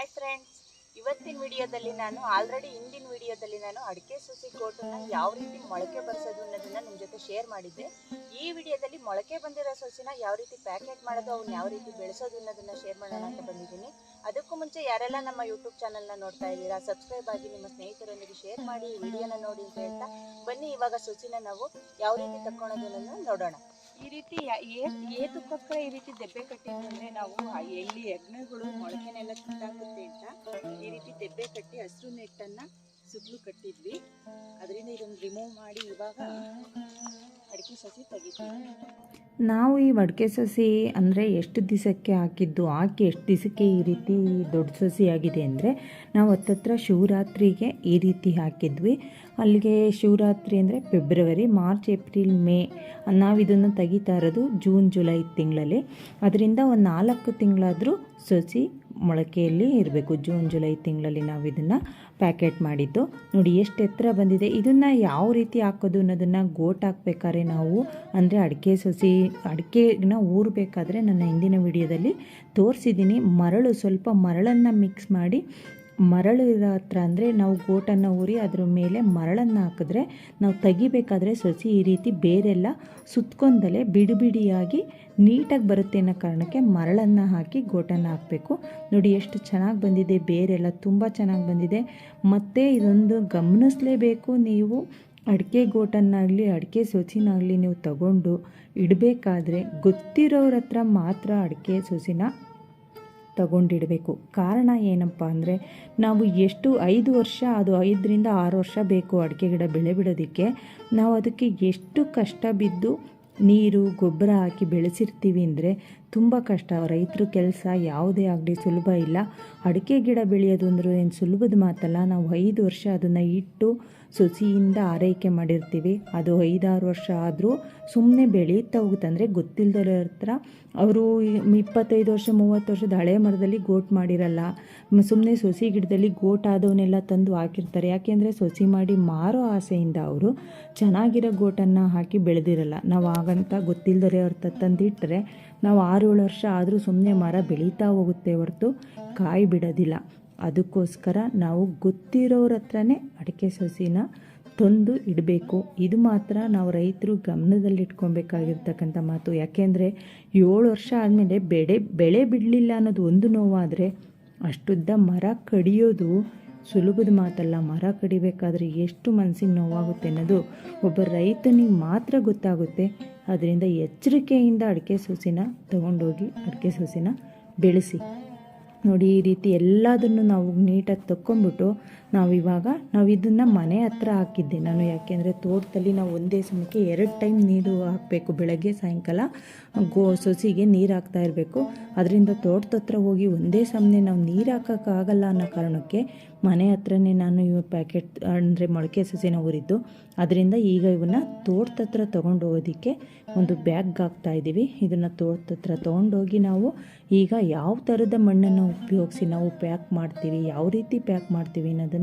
Hi friends ಇವತ್ತಿನ ವಿಡಿಯೋದಲ್ಲಿ ನಾನು ಆಲ್ರೆಡಿ ಹಿಂದಿನ ವಿಡಿಯೋದಲ್ಲಿ ನಾನು ಅಡಿಕೆ ಸುಸಿ ಕೋಟನ್ನ ಯಾವ ರೀತಿ ಮೊಳಕೆ ಬರ್ಸೋದು ಅನ್ನೋದನ್ನ ನಿಮ್ಮ ಜೊತೆ ಶೇರ್ ಮಾಡಿದ್ದೆ. ಈ ವಿಡಿಯೋದಲ್ಲಿ ಮೊಳಕೆ ಬಂದಿರೋ ಸಸಿನ ಯಾವ ರೀತಿ ಪ್ಯಾಕೆಟ್ ಮಾಡೋದು, ಅವ್ನ ಯಾವ ರೀತಿ ಬೆಳೆಸೋದು ಅನ್ನೋದನ್ನ ಶೇರ್ ಮಾಡೋಣ ಅಂತ ಬಂದಿದ್ದೀನಿ. ಅದಕ್ಕೂ ಮುಂಚೆ ಯಾರೆಲ್ಲ ನಮ್ಮ ಯೂಟ್ಯೂಬ್ ಚಾನಲ್ನ ನೋಡ್ತಾ ಇದ್ದೀರಾ ಸಬ್ಸ್ಕ್ರೈಬ್ ಆಗಿ ನಿಮ್ಮ ಸ್ನೇಹಿತರೊಂದಿಗೆ ಶೇರ್ ಮಾಡಿ ಈ ವಿಡಿಯೋನ ನೋಡಿ ಅಂತ ಹೇಳ್ತಾ ಬನ್ನಿ. ಇವಾಗ ಸೊಸಿನ ನಾವು ಯಾವ ರೀತಿ ತಕ್ಕೊಳೋದು ಅನ್ನೋದನ್ನ ನೋಡೋಣ. ಈ ರೀತಿ ಏ- ಏತಕ್ಕೋಸ್ಕರ ಈ ರೀತಿ ದೆಬ್ಬೆ ಕಟ್ಟಿದ್ರೆ ಅಂದ್ರೆ ನಾವು ಎಲ್ಲಿ ಯಜ್ಞಗಳು ಮೊಳಕೆನೆಲ್ಲ ತಿಂದಾಗುತ್ತೆ ಅಂತ ಈ ರೀತಿ ದೆಬ್ಬೆ ಕಟ್ಟಿ ಹಸಿರು ನೆಟ್ಟನ್ನ ಸುತ್ತಲೂ ಕಟ್ಟಿದ್ವಿ. ಅದರಿಂದ ಇದನ್ನು ರಿಮೂವ್ ಮಾಡಿ ಇವಾಗ ಅಡಿಕೆ ಸಸಿ ತೆಗಿತೀವಿ. ನಾವು ಈ ಅಡಿಕೆ ಸಸಿ ಅಂದರೆ ಎಷ್ಟು ದಿವಸಕ್ಕೆ ಹಾಕಿದ್ದು, ಹಾಕಿ ಎಷ್ಟು ದಿವಸಕ್ಕೆ ಈ ರೀತಿ ದೊಡ್ಡ ಸಸಿ ಆಗಿದೆ ಅಂದರೆ ನಾವು ಹತ್ತತ್ರ ಶಿವರಾತ್ರಿಗೆ ಈ ರೀತಿ ಹಾಕಿದ್ವಿ. ಅಲ್ಲಿಗೆ ಶಿವರಾತ್ರಿ ಅಂದರೆ ಫೆಬ್ರವರಿ ಮಾರ್ಚ್ ಏಪ್ರಿಲ್ ಮೇ ನಾವು ಇದನ್ನು ತೆಗಿತಾ ಇರೋದು ಜೂನ್ ಜುಲೈ ತಿಂಗಳಲ್ಲಿ. ಅದರಿಂದ ಒಂದು ನಾಲ್ಕು ತಿಂಗಳಾದರೂ ಸಸಿ ಮೊಳಕೆಯಲ್ಲಿ ಇರಬೇಕು. ಜೂನ್, ಜುಲೈ ತಿಂಗಳಲ್ಲಿ ನಾವು ಇದನ್ನು ಪ್ಯಾಕೆಟ್ ಮಾಡಿದ್ದು. ನೋಡಿ ಎಷ್ಟು ಎತ್ತರ ಬಂದಿದೆ. ಇದನ್ನು ಯಾವ ರೀತಿ ಹಾಕೋದು ಅನ್ನೋದನ್ನು ಗೋಟ್ ಹಾಕ್ಬೇಕಾದ್ರೆ ನಾವು ಅಂದರೆ ಅಡಿಕೆ ಸಸಿ, ಅಡಿಕೆನ ಊರಬೇಕಾದ್ರೆ ನನ್ನ ಹಿಂದಿನ ವಿಡಿಯೋದಲ್ಲಿ ತೋರಿಸಿದ್ದೀನಿ. ಮರಳು ಸ್ವಲ್ಪ ಮರಳನ್ನು ಮಿಕ್ಸ್ ಮಾಡಿ ಮರಳು ಹತ್ರ ಅಂದರೆ ನಾವು ಗೋಟನ್ನು ಊರಿ ಅದ್ರ ಮೇಲೆ ಮರಳನ್ನು ಹಾಕಿದ್ರೆ, ನಾವು ತೆಗಿಬೇಕಾದ್ರೆ ಸಸಿ ಈ ರೀತಿ ಬೇರೆಲ್ಲ ಸುತ್ಕೊಂಡಲೇ ಬಿಡಿ ಬಿಡಿಯಾಗಿ ನೀಟಾಗಿ ಬರುತ್ತೆ ಅನ್ನೋ ಕಾರಣಕ್ಕೆ ಮರಳನ್ನು ಹಾಕಿ ಗೋಟನ್ನು ಹಾಕಬೇಕು. ನೋಡಿ ಎಷ್ಟು ಚೆನ್ನಾಗಿ ಬಂದಿದೆ, ಬೇರೆಲ್ಲ ತುಂಬ ಚೆನ್ನಾಗಿ ಬಂದಿದೆ. ಮತ್ತು ಇದೊಂದು ಗಮನಿಸಲೇಬೇಕು ನೀವು. ಅಡಿಕೆ ಗೋಟನ್ನಾಗಲಿ, ಅಡಿಕೆ ಸೊಸಿನಾಗಲಿ ನೀವು ತಗೊಂಡು ಇಡಬೇಕಾದ್ರೆ ಗೊತ್ತಿರೋರ ಹತ್ರ ಮಾತ್ರ ಅಡಿಕೆ ಸೊಸಿನ ತಗೊಂಡಿಡಬೇಕು. ಕಾರಣ ಏನಪ್ಪ ಅಂದರೆ, ನಾವು ಎಷ್ಟು ಐದು ವರ್ಷ, ಅದು ಐದರಿಂದ ಆರು ವರ್ಷ ಬೇಕು ಅಡಿಕೆ ಗಿಡ ಬೆಳೆ ಬಿಡೋದಕ್ಕೆ, ನಾವು ಅದಕ್ಕೆ ಎಷ್ಟು ಕಷ್ಟ ಬಿದ್ದು ನೀರು, ಗೊಬ್ಬರ ಹಾಕಿ ಬೆಳೆಸಿರ್ತೀವಿ ಅಂದರೆ ತುಂಬ ಕಷ್ಟ. ರೈತರು ಕೆಲಸ ಯಾವುದೇ ಆಗಲಿ ಸುಲಭ ಇಲ್ಲ. ಅಡಿಕೆ ಗಿಡ ಬೆಳೆಯೋದು ಅಂದ್ರೆ ಏನು ಸುಲಭದ ಮಾತಲ್ಲ, ನಾವು ಐದು ವರ್ಷ ಅದನ್ನು ಇಟ್ಟು ಸೊಸಿಯಿಂದ ಆರೈಕೆ ಮಾಡಿರ್ತೀವಿ. ಅದು ಐದಾರು ವರ್ಷ ಆದರೂ ಸುಮ್ಮನೆ ಬೆಳೀತಾ ಹೋಗುತ್ತೆ. ಅಂದರೆ ಗೊತ್ತಿಲ್ಲದವ್ರ ಹತ್ರ ಅವರು ಇಪ್ಪತ್ತೈದು ವರ್ಷ, ಮೂವತ್ತು ವರ್ಷದ ಹಳೆ ಮರದಲ್ಲಿ ಗೋಟ್ ಮಾಡಿರಲ್ಲ. ಸುಮ್ಮನೆ ಸೊಸಿ ಗಿಡದಲ್ಲಿ ಗೋಟ್ ಆದವನ್ನೆಲ್ಲ ತಂದು ಹಾಕಿರ್ತಾರೆ. ಯಾಕೆಂದರೆ ಸೊಸಿ ಮಾಡಿ ಮಾರೋ ಆಸೆಯಿಂದ ಅವರು ಚೆನ್ನಾಗಿರೋ ಗೋಟನ್ನು ಹಾಕಿ ಬೆಳೆದಿರಲ್ಲ. ನಾವು ಆಗಂತ ಗೊತ್ತಿಲ್ಲದರೆ ಅವ್ರ ತಂದಿಟ್ಟರೆ ನಾವು ಆರು ಏಳು ವರ್ಷ ಆದರೂ ಸುಮ್ಮನೆ ಮರ ಬೆಳೀತಾ ಹೋಗುತ್ತೆ ಹೊರತು ಕಾಯಿ ಬಿಡೋದಿಲ್ಲ. ಅದಕ್ಕೋಸ್ಕರ ನಾವು ಗೊತ್ತಿರೋರ ಹತ್ರನೇ ಅಡಿಕೆ ಸಸಿನ ತಂದು ಇಡಬೇಕು. ಇದು ಮಾತ್ರ ನಾವು ರೈತರು ಗಮನದಲ್ಲಿಟ್ಕೊಬೇಕಾಗಿರ್ತಕ್ಕಂಥ ಮಾತು. ಯಾಕೆಂದರೆ ಏಳು ವರ್ಷ ಆದಮೇಲೆ ಬೆಳೆ ಬೆಳೆ ಬಿಡಲಿಲ್ಲ ಅನ್ನೋದು ಒಂದು ನೋವಾದರೆ ಅಷ್ಟುದ್ದ ಮರ ಕಡಿಯೋದು ಸುಲಭದ ಮಾತಲ್ಲ. ಮರ ಕಡಿಬೇಕಾದ್ರೆ ಎಷ್ಟು ಮನಸ್ಸಿಗೆ ನೋವಾಗುತ್ತೆ ಅನ್ನೋದು ಒಬ್ಬ ರೈತನಿಗೆ ಮಾತ್ರ ಗೊತ್ತಾಗುತ್ತೆ. ಅದರಿಂದ ಎಚ್ಚರಿಕೆಯಿಂದ ಅಡಿಕೆ ಸೊಸಿನ ತಗೊಂಡೋಗಿ ಅಡಿಕೆ ಸೊಸಿನ ಬೆಳೆಸಿ. ನೋಡಿ ಈ ರೀತಿ ಎಲ್ಲದನ್ನು ನಾವು ನೀಟಾಗಿ ತಕ್ಕೊಂಬಿಟ್ಟು ನಾವು ಇವಾಗ ನಾವು ಇದನ್ನು ಮನೆ ಹತ್ರ ಹಾಕಿದ್ದೆ. ನಾನು ಯಾಕೆಂದರೆ ತೋಟದಲ್ಲಿ ನಾವು ಒಂದೇ ಸಮಯಕ್ಕೆ ಎರಡು ಟೈಮ್ ನೀರು ಹಾಕಬೇಕು. ಬೆಳಗ್ಗೆ, ಸಾಯಂಕಾಲ ಗೋ ಸೊಸಿಗೆ ನೀರು ಹಾಕ್ತಾ ಇರಬೇಕು. ಅದರಿಂದ ತೋಟದ ಹತ್ರ ಹೋಗಿ ಒಂದೇ ಸಮನೆ ನಾವು ನೀರು ಹಾಕೋಕ್ಕಾಗಲ್ಲ ಅನ್ನೋ ಕಾರಣಕ್ಕೆ ಮನೆ ಹತ್ರನೇ ನಾನು ಇವ ಪ್ಯಾಕೆಟ್ ಅಂದರೆ ಮೊಳಕೆ ಸಸಿನ ಊರಿದ್ದು ಅದರಿಂದ ಈಗ ಇವನ್ನ ತೋಟದ ಹತ್ರ ತೊಗೊಂಡು ಹೋಗೋದಕ್ಕೆ ಒಂದು ಬ್ಯಾಗ್ ಹಾಕ್ತಾ ಇದ್ದೀವಿ ಇದನ್ನು ತೋಟದ ಹತ್ರ ತೊಗೊಂಡೋಗಿ ನಾವು ಈಗ ಯಾವ ಥರದ ಮಣ್ಣನ್ನು ಉಪಯೋಗಿಸಿ ನಾವು ಪ್ಯಾಕ್ ಮಾಡ್ತೀವಿ, ಯಾವ ರೀತಿ ಪ್ಯಾಕ್ ಮಾಡ್ತೀವಿ ಅನ್ನೋದನ್ನು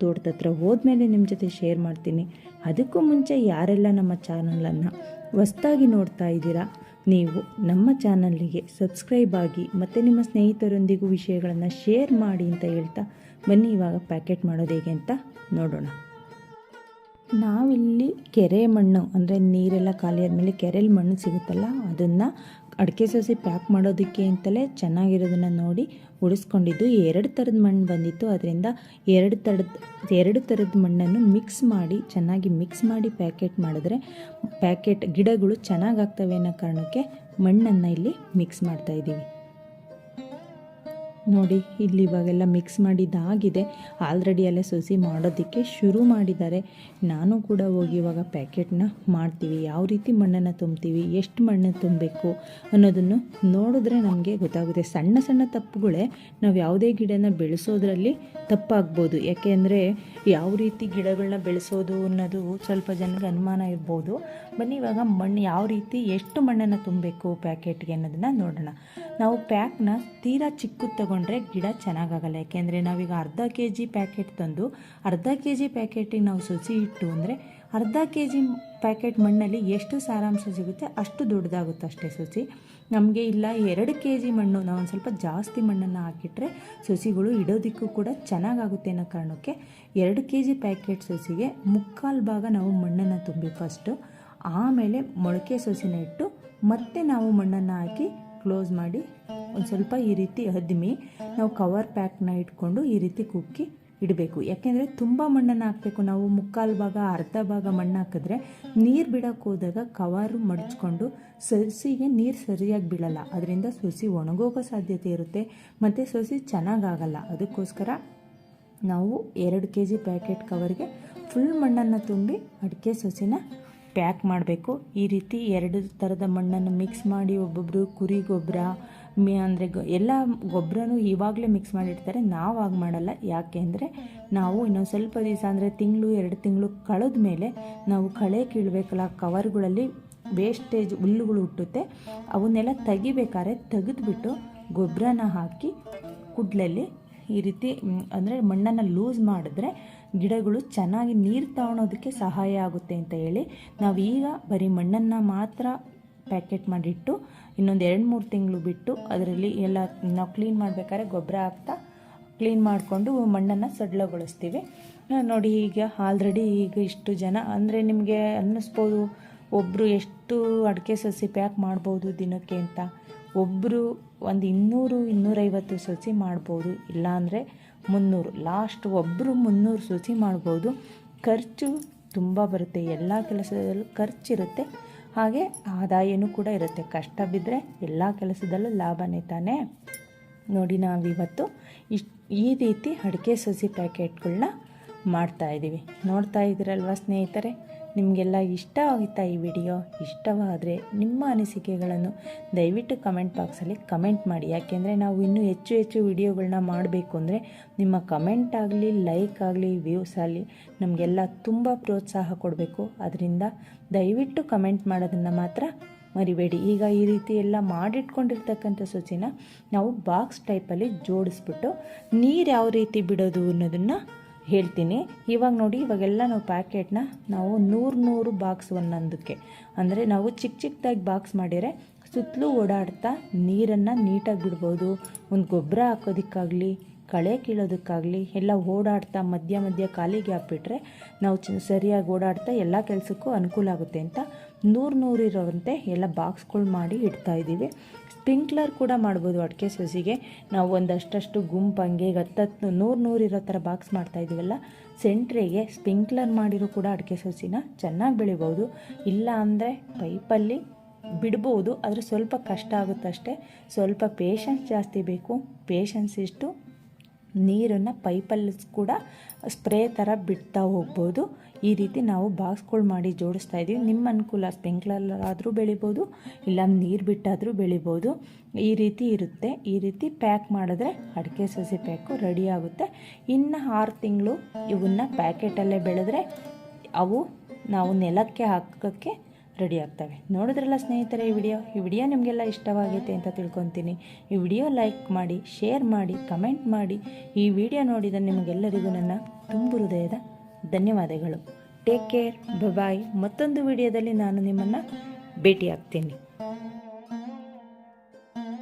ತೋಟದ ಹತ್ರ ಹೋದ್ಮೇಲೆ ನಿಮ್ಮ ಜೊತೆ ಶೇರ್ ಮಾಡ್ತೀನಿ. ಅದಕ್ಕೂ ಮುಂಚೆ ಯಾರೆಲ್ಲ ನಮ್ಮ ಚಾನಲನ್ನು ಹೊಸ್ದಾಗಿ ನೋಡ್ತಾ ಇದ್ದೀರಾ, ನೀವು ನಮ್ಮ ಚಾನಲ್ಗೆ ಸಬ್ಸ್ಕ್ರೈಬ್ ಆಗಿ ಮತ್ತು ನಿಮ್ಮ ಸ್ನೇಹಿತರೊಂದಿಗೂ ವಿಷಯಗಳನ್ನು ಶೇರ್ ಮಾಡಿ ಅಂತ ಹೇಳ್ತಾ ಬನ್ನಿ, ಇವಾಗ ಪ್ಯಾಕೆಟ್ ಮಾಡೋದು ಹೇಗೆ ಅಂತ ನೋಡೋಣ. ನಾವಿಲ್ಲಿ ಕೆರೆ ಮಣ್ಣು, ಅಂದರೆ ನೀರೆಲ್ಲ ಖಾಲಿ ಆದಮೇಲೆ ಕೆರೆಯಲ್ಲಿ ಮಣ್ಣು ಸಿಗುತ್ತಲ್ಲ, ಅದನ್ನು ಅಡಿಕೆ ಸಸಿ ಪ್ಯಾಕ್ ಮಾಡೋದಕ್ಕೆ ಅಂತಲೇ ಚೆನ್ನಾಗಿರೋದನ್ನು ನೋಡಿ ಉಳಿಸ್ಕೊಂಡಿದ್ದು. ಎರಡು ಥರದ ಮಣ್ಣು ಬಂದಿತ್ತು. ಅದರಿಂದ ಎರಡು ಥರದ ಎರಡು ಥರದ ಮಣ್ಣನ್ನು ಮಿಕ್ಸ್ ಮಾಡಿ, ಚೆನ್ನಾಗಿ ಮಿಕ್ಸ್ ಮಾಡಿ ಪ್ಯಾಕೆಟ್ ಮಾಡಿದ್ರೆ ಪ್ಯಾಕೆಟ್ ಗಿಡಗಳು ಚೆನ್ನಾಗಾಗ್ತವೆ ಅನ್ನೋ ಕಾರಣಕ್ಕೆ ಮಣ್ಣನ್ನು ಇಲ್ಲಿ ಮಿಕ್ಸ್ ಮಾಡ್ತಾ ಇದ್ದೀವಿ. ನೋಡಿ, ಇಲ್ಲಿ ಇವಾಗೆಲ್ಲ ಮಿಕ್ಸ್ ಮಾಡಿದ್ದಾಗಿದೆ ಆಲ್ರೆಡಿ ಅಲ್ಲೇ ಸೊಸಿ ಮಾಡೋದಕ್ಕೆ ಶುರು ಮಾಡಿದ್ದಾರೆ. ನಾನು ಕೂಡ ಹೋಗಿ ಇವಾಗ ಪ್ಯಾಕೆಟ್ನ ಮಾಡ್ತೀವಿ. ಯಾವ ರೀತಿ ಮಣ್ಣನ್ನು ತುಂಬ್ತೀವಿ, ಎಷ್ಟು ಮಣ್ಣು ತುಂಬಬೇಕು ಅನ್ನೋದನ್ನು ನೋಡಿದ್ರೆ ನಮಗೆ ಗೊತ್ತಾಗುತ್ತೆ. ಸಣ್ಣ ಸಣ್ಣ ತಪ್ಪುಗಳೇ ನಾವು ಯಾವುದೇ ಗಿಡನ ಬೆಳೆಸೋದ್ರಲ್ಲಿ ತಪ್ಪಾಗ್ಬೋದು. ಯಾಕೆಂದರೆ ಯಾವ ರೀತಿ ಗಿಡಗಳನ್ನ ಬೆಳೆಸೋದು ಅನ್ನೋದು ಸ್ವಲ್ಪ ಜನಕ್ಕೆ ಅನುಮಾನ ಇರ್ಬೋದು. ಬನ್ನಿ ಇವಾಗ ಮಣ್ಣು ಯಾವ ರೀತಿ, ಎಷ್ಟು ಮಣ್ಣನ್ನು ತುಂಬಬೇಕು ಪ್ಯಾಕೆಟ್ಗೆ ಅನ್ನೋದನ್ನು ನೋಡೋಣ. ನಾವು ಪ್ಯಾಕ್ನ ತೀರಾ ಚಿಕ್ಕದು ತಗೊಂಡ್ರೆ ಗಿಡ ಚೆನ್ನಾಗಾಗಲ್ಲ. ಯಾಕೆಂದರೆ ನಾವೀಗ ಅರ್ಧ ಕೆ ಜಿ ಪ್ಯಾಕೆಟ್ ತಂದು, ಅರ್ಧ ಕೆ ಜಿ ಪ್ಯಾಕೆಟಿಗೆ ನಾವು ಸಸಿ ಇಟ್ಟು ಅಂದರೆ ಅರ್ಧ ಕೆ ಜಿ ಪ್ಯಾಕೆಟ್ ಮಣ್ಣಲ್ಲಿ ಎಷ್ಟು ಸಾರಾಂಶ ಸಿಗುತ್ತೆ ಅಷ್ಟು ದೊಡ್ಡದಾಗುತ್ತೆ ಅಷ್ಟೇ ಸಸಿ. ನಮಗೆ ಇಲ್ಲ, ಎರಡು ಕೆ ಜಿ ಮಣ್ಣು, ನಾವು ಒಂದು ಸ್ವಲ್ಪ ಜಾಸ್ತಿ ಮಣ್ಣನ್ನು ಹಾಕಿಟ್ರೆ ಸಸಿಗಳು ಇಡೋದಕ್ಕೂ ಕೂಡ ಚೆನ್ನಾಗಾಗುತ್ತೆ ಅನ್ನೋ ಕಾರಣಕ್ಕೆ ಎರಡು ಕೆ ಜಿ ಪ್ಯಾಕೆಟ್ ಸಸಿಗೆ ಮುಕ್ಕಾಲು ಭಾಗ ನಾವು ಮಣ್ಣನ್ನು ತುಂಬಿ ಫಸ್ಟು ಆಮೇಲೆ ಮೊಳಕೆ ಸಸಿನ ಇಟ್ಟು ಮತ್ತೆ ನಾವು ಮಣ್ಣನ್ನು ಹಾಕಿ ಕ್ಲೋಸ್ ಮಾಡಿ ಒಂದು ಸ್ವಲ್ಪ ಈ ರೀತಿ ಅದ್ಮಿ ನಾವು ಕವರ್ ಪ್ಯಾಕ್ನ ಇಟ್ಕೊಂಡು ಈ ರೀತಿ ಕುಕ್ಕಿ ಇಡಬೇಕು. ಯಾಕೆಂದರೆ ತುಂಬ ಮಣ್ಣನ್ನು ಹಾಕಬೇಕು. ನಾವು ಮುಕ್ಕಾಲು ಭಾಗ, ಅರ್ಧ ಭಾಗ ಮಣ್ಣು ಹಾಕಿದ್ರೆ ನೀರು ಬಿಡೋಕೆ ಹೋದಾಗ ಕವರು ಮಡಚ್ಕೊಂಡು ಸಸಿಗೆ ನೀರು ಸರಿಯಾಗಿ ಬೀಳಲ್ಲ. ಅದರಿಂದ ಸೊಸಿ ಒಣಗೋಗೋ ಸಾಧ್ಯತೆ ಇರುತ್ತೆ. ಮತ್ತು ಸೊಸಿ ಚೆನ್ನಾಗಾಗಲ್ಲ. ಅದಕ್ಕೋಸ್ಕರ ನಾವು ಎರಡು ಕೆ ಜಿ ಪ್ಯಾಕೆಟ್ ಕವರ್ಗೆ ಫುಲ್ ಮಣ್ಣನ್ನು ತುಂಬಿ ಅಡಿಕೆ ಸಸಿನ ಪ್ಯಾಕ್ ಮಾಡಬೇಕು. ಈ ರೀತಿ ಎರಡು ಥರದ ಮಣ್ಣನ್ನು ಮಿಕ್ಸ್ ಮಾಡಿ ಒಬ್ಬೊಬ್ಬರು ಕುರಿ ಗೊಬ್ಬರ ಮೇ ಅಂದರೆ ಗೊ, ಎಲ್ಲ ಗೊಬ್ಬರನೂ ಇವಾಗಲೇ ಮಿಕ್ಸ್ ಮಾಡಿರ್ತಾರೆ. ನಾವು ಆಗ ಮಾಡಲ್ಲ. ಯಾಕೆ ಅಂದರೆ ನಾವು ಇನ್ನೊಂದು ಸ್ವಲ್ಪ ದಿವಸ ಅಂದರೆ ತಿಂಗಳು, ಎರಡು ತಿಂಗಳು ಕಳೆದ ಮೇಲೆ ನಾವು ಕಳೆ ಕೀಳಬೇಕಲ್ಲ ಕವರ್ಗಳಲ್ಲಿ ವೇಸ್ಟೇಜ್ ಹುಲ್ಲುಗಳು ಹುಟ್ಟುತ್ತೆ. ಅವನ್ನೆಲ್ಲ ತೆಗಿಬೇಕಾದ್ರೆ ತೆಗೆದುಬಿಟ್ಟು ಗೊಬ್ಬರನ ಹಾಕಿ ಕುಡ್ಲಲ್ಲಿ ಈ ರೀತಿ ಅಂದರೆ ಮಣ್ಣನ್ನು ಲೂಸ್ ಮಾಡಿದ್ರೆ ಗಿಡಗಳು ಚೆನ್ನಾಗಿ ನೀರು ತಗೊಳೋದಕ್ಕೆ ಸಹಾಯ ಆಗುತ್ತೆ ಅಂತ ಹೇಳಿ ನಾವು ಈಗ ಬರೀ ಮಣ್ಣನ್ನು ಮಾತ್ರ ಪ್ಯಾಕೆಟ್ ಮಾಡಿಟ್ಟು ಇನ್ನೊಂದು ಎರಡು ಮೂರು ತಿಂಗಳು ಬಿಟ್ಟು ಅದರಲ್ಲಿ ಎಲ್ಲ ನಾವು ಕ್ಲೀನ್ ಮಾಡಬೇಕಾದ್ರೆ ಗೊಬ್ಬರ ಹಾಕ್ತಾ ಕ್ಲೀನ್ ಮಾಡಿಕೊಂಡು ಮಣ್ಣನ್ನು ಸಡ್ಲಗೊಳಿಸ್ತೀವಿ. ನೋಡಿ ಈಗ ಆಲ್ರೆಡಿ ಈಗ ಇಷ್ಟು ಜನ ಅಂದರೆ ನಿಮಗೆ ಅನ್ನಿಸ್ಬೋದು ಒಬ್ಬರು ಎಷ್ಟು ಅಡಿಕೆ ಸಸಿ ಪ್ಯಾಕ್ ಮಾಡ್ಬೋದು ದಿನಕ್ಕೆ ಅಂತ. ಒಬ್ಬರು ಒಂದು ಇನ್ನೂರು ಇನ್ನೂರೈವತ್ತು ಸಸಿ ಮಾಡ್ಬೋದು. ಇಲ್ಲಾಂದರೆ ಮುನ್ನೂರು ಲಾಸ್ಟ್ ಒಬ್ಬರು ಮುನ್ನೂರು ಸಸಿ ಮಾಡ್ಬೋದು. ಖರ್ಚು ತುಂಬ ಬರುತ್ತೆ, ಎಲ್ಲ ಕೆಲಸದಲ್ಲೂ ಖರ್ಚಿರುತ್ತೆ ಹಾಗೆ ಆದಾಯನೂ ಕೂಡ ಇರುತ್ತೆ. ಕಷ್ಟ ಬಿದ್ದರೆ ಎಲ್ಲ ಕೆಲಸದಲ್ಲೂ ಲಾಭನೇ ತಾನೇ? ನೋಡಿ ನಾವಿವತ್ತು ಇಷ್ಟು ಈ ರೀತಿ ಅಡಿಕೆ ಸಸಿ ಪ್ಯಾಕೆಟ್ಗಳನ್ನ ಮಾಡ್ತಾಯಿದ್ದೀವಿ ನೋಡ್ತಾ ಇದ್ದೀರಲ್ವ ಸ್ನೇಹಿತರೆ? ನಿಮಗೆಲ್ಲ ಇಷ್ಟ ಆಗುತ್ತಾ ಈ ವಿಡಿಯೋ? ಇಷ್ಟವಾದರೆ ನಿಮ್ಮ ಅನಿಸಿಕೆಗಳನ್ನು ದಯವಿಟ್ಟು ಕಮೆಂಟ್ ಬಾಕ್ಸಲ್ಲಿ ಕಮೆಂಟ್ ಮಾಡಿ. ಯಾಕೆಂದರೆ ನಾವು ಇನ್ನೂ ಹೆಚ್ಚು ಹೆಚ್ಚು ವಿಡಿಯೋಗಳನ್ನ ಮಾಡಬೇಕು ಅಂದರೆ ನಿಮ್ಮ ಕಮೆಂಟ್ ಆಗಲಿ ಲೈಕ್ ಆಗಲಿ ವ್ಯೂಸ್ ಆಗಲಿ ನಮಗೆಲ್ಲ ತುಂಬ ಪ್ರೋತ್ಸಾಹ ಕೊಡಬೇಕು. ಅದರಿಂದ ದಯವಿಟ್ಟು ಕಮೆಂಟ್ ಮಾಡೋದನ್ನು ಮಾತ್ರ ಮರಿಬೇಡಿ. ಈಗ ಈ ರೀತಿ ಎಲ್ಲ ಮಾಡಿಟ್ಕೊಂಡಿರ್ತಕ್ಕಂಥ ಸೂಚಿನ ನಾವು ಬಾಕ್ಸ್ ಟೈಪಲ್ಲಿ ಜೋಡಿಸ್ಬಿಟ್ಟು ನೀರು ಯಾವ ರೀತಿ ಬಿಡೋದು ಅನ್ನೋದನ್ನು ಹೇಳ್ತೀನಿ. ಇವಾಗ ನೋಡಿ, ಇವಾಗೆಲ್ಲ ನಾವು ಪ್ಯಾಕೆಟ್ನ ನಾವು ನೂರು ನೂರು ಬಾಕ್ಸ್ ಒಂದೊಂದಕ್ಕೆ ಅಂದರೆ ನಾವು ಚಿಕ್ಕ ಚಿಕ್ಕದಾಗಿ ಬಾಕ್ಸ್ ಮಾಡಿದರೆ ಸುತ್ತಲೂ ಓಡಾಡ್ತಾ ನೀರನ್ನು ನೀಟಾಗಿ ಬಿಡ್ಬೋದು. ಒಂದು ಗೊಬ್ಬರ ಹಾಕೋದಕ್ಕಾಗಲಿ ಕಳೆ ಕೀಳೋದಕ್ಕಾಗಲಿ ಎಲ್ಲ ಓಡಾಡ್ತಾ ಮಧ್ಯ ಮಧ್ಯ ಕಾಲಿಗೆ ಹಾಕ್ಬಿಟ್ರೆ ನಾವು ಚ ಸರಿಯಾಗಿ ಓಡಾಡ್ತಾ ಎಲ್ಲ ಕೆಲಸಕ್ಕೂ ಅನುಕೂಲ ಆಗುತ್ತೆ ಅಂತ ನೂರು ನೂರು ಇರೋವಂತೆ ಎಲ್ಲ ಬಾಕ್ಸ್ಗಳು ಮಾಡಿ ಇಡ್ತಾ ಇದ್ದೀವಿ. ಸ್ಪ್ರಿಂಕ್ಲರ್ ಕೂಡ ಮಾಡ್ಬೋದು ಅಡಿಕೆ ಸಸಿಗೆ. ನಾವು ಒಂದಷ್ಟಷ್ಟು ಗುಂಪಂಗೆ ಹಂಗೆ ಹತ್ತತ್ತು ನೂರು ನೂರು ಇರೋ ಥರ ಬಾಕ್ಸ್ ಮಾಡ್ತಾ ಇದೀವಲ್ಲ ಸೆಂಟ್ರಿಗೆ ಸ್ಪ್ರಿಂಕ್ಲರ್ ಮಾಡಿರೋ ಕೂಡ ಅಡಿಕೆ ಸಸಿನ ಚೆನ್ನಾಗಿ ಬೆಳಿಬೋದು. ಇಲ್ಲ ಅಂದರೆ ಪೈಪಲ್ಲಿ ಬಿಡ್ಬೋದು, ಆದರೆ ಸ್ವಲ್ಪ ಕಷ್ಟ ಆಗುತ್ತಷ್ಟೇ. ಸ್ವಲ್ಪ ಪೇಷನ್ಸ್ ಜಾಸ್ತಿ ಬೇಕು. ಪೇಷನ್ಸ್ ಇಷ್ಟು. ನೀರನ್ನು ಪೈಪಲ್ಲಿ ಕೂಡ ಸ್ಪ್ರೇ ಥರ ಬಿಡ್ತಾ ಹೋಗ್ಬೋದು. ಈ ರೀತಿ ನಾವು ಬಾಕ್ಸ್ಗಳು ಮಾಡಿ ಜೋಡಿಸ್ತಾ ಇದ್ದೀವಿ. ನಿಮ್ಮ ಅನುಕೂಲ ಸ್ಪ್ರಿಂಕ್ಲರ್ ಆದರೂ ಬೆಳಿಬೋದು, ಇಲ್ಲ ನೀರು ಬಿಟ್ಟಾದರೂ ಬೆಳಿಬೋದು. ಈ ರೀತಿ ಇರುತ್ತೆ. ಈ ರೀತಿ ಪ್ಯಾಕ್ ಮಾಡಿದ್ರೆ ಅಡಿಕೆ ಸಸಿ ಪ್ಯಾಕು ರೆಡಿ ಆಗುತ್ತೆ. ಇನ್ನು ಆರು ತಿಂಗಳು ಇವನ್ನ ಪ್ಯಾಕೆಟಲ್ಲೇ ಬೆಳೆದ್ರೆ ಅವು ನಾವು ನೆಲಕ್ಕೆ ಹಾಕೋಕ್ಕೆ ರೆಡಿ ಆಗ್ತವೆ. ನೋಡಿದ್ರಲ್ಲ ಸ್ನೇಹಿತರೆ ಈ ವಿಡಿಯೋ? ಈ ವಿಡಿಯೋ ನಿಮಗೆಲ್ಲ ಇಷ್ಟವಾಗೈತೆ ಅಂತ ತಿಳ್ಕೊತೀನಿ. ಈ ವಿಡಿಯೋ ಲೈಕ್ ಮಾಡಿ, ಶೇರ್ ಮಾಡಿ, ಕಮೆಂಟ್ ಮಾಡಿ. ಈ ವಿಡಿಯೋ ನೋಡಿದ ನಿಮಗೆಲ್ಲರಿಗೂ ನನ್ನ ತುಂಬು ಹೃದಯದ ಧನ್ಯವಾದಗಳು. ಟೇಕ್ ಕೇರ್ ಬಾಯ್ ಮತ್ತೊಂದು ವಿಡಿಯೋದಲ್ಲಿ ನಾನು ನಿಮ್ಮನ್ನು ಭೇಟಿ ಆಗ್ತೀನಿ